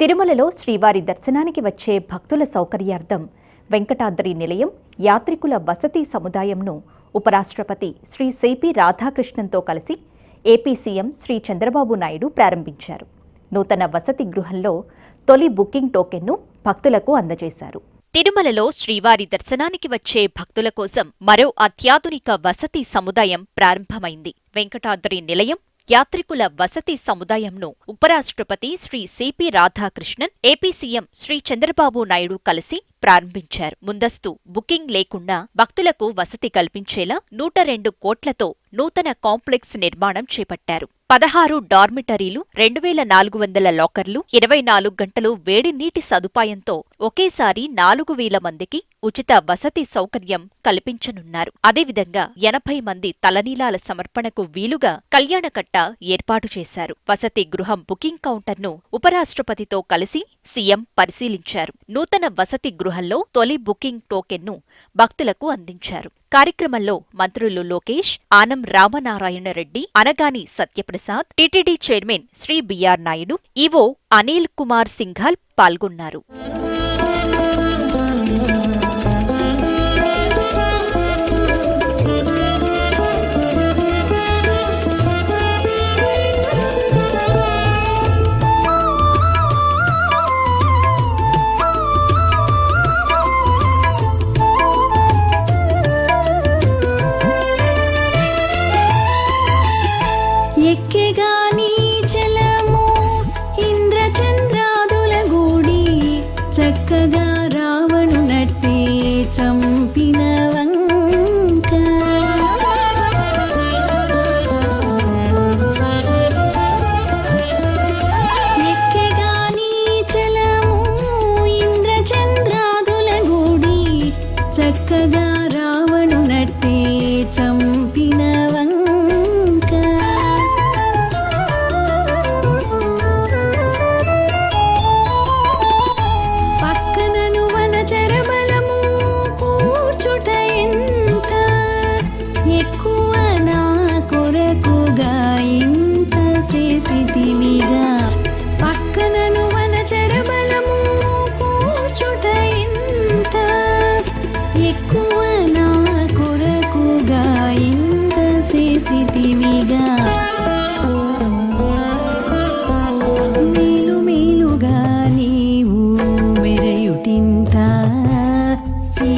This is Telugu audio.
తిరుమలలో శ్రీవారి దర్శనానికి వచ్చే భక్తుల సౌకర్యార్థం వెంకటాద్రి నిలయం యాత్రికుల వసతి సముదాయంను ఉపరాష్ట్రపతి శ్రీ సిపి రాధాకృష్ణన్తో కలిసి ఏపీ సీఎం శ్రీ చంద్రబాబు నాయుడు ప్రారంభించారు. నూతన వసతి గృహంలో తొలి బుకింగ్ టోకెన్ను భక్తులకు అందజేశారు. తిరుమలలో శ్రీవారి దర్శనానికి వచ్చే భక్తుల కోసం మరో అత్యాధునిక వసతి సముదాయం ప్రారంభమైంది. వెంకటాద్రి నిలయం యాత్రికుల వసతి సముదాయంను ఉపరాష్ట్రపతి Shri CP Radhakrishnan AP CM Shri Chandrababu Naidu కలిసి ప్రారంభించారు. ముందస్తు బుకింగ్ లేకుండా భక్తులకు వసతి కల్పించేలా నూట రెండు కోట్లతో నూతన కాంప్లెక్స్ నిర్మాణం చేపట్టారు. పదహారు డార్మిటరీలు రెండు వేల నాలుగు వందల లాకర్లు ఇరవై నాలుగు గంటలు వేడి నీటి సదుపాయంతో ఒకేసారి నాలుగు వేల మందికి ఉచిత వసతి సౌకర్యం కల్పించనున్నారు. అదేవిధంగా ఎనభై మంది తలనీలాల సమర్పణకు వీలుగా కళ్యాణకట్ట ఏర్పాటు చేశారు. వసతి గృహం బుకింగ్ కౌంటర్ను ఉపరాష్ట్రపతితో కలిసి సీఎం పరిశీలించారు. నూతన వసతి గృహ గృహంలో తొలి బుకింగ్ టోకెన్ను భక్తులకు అందించారు. కార్యక్రమంలో మంత్రులు Lokesh Anam Ramanarayana Reddy Anagani Satyaprasad TTD chairman Shri BR Naidu EO Anil Kumar Singhal పాల్గొన్నారు. ಸಗಾ ఎక్కువ నా కొరకుగా ఇంత చేసితివిగా మేలు మేలుగా నీవు మెరయుటింత ఈ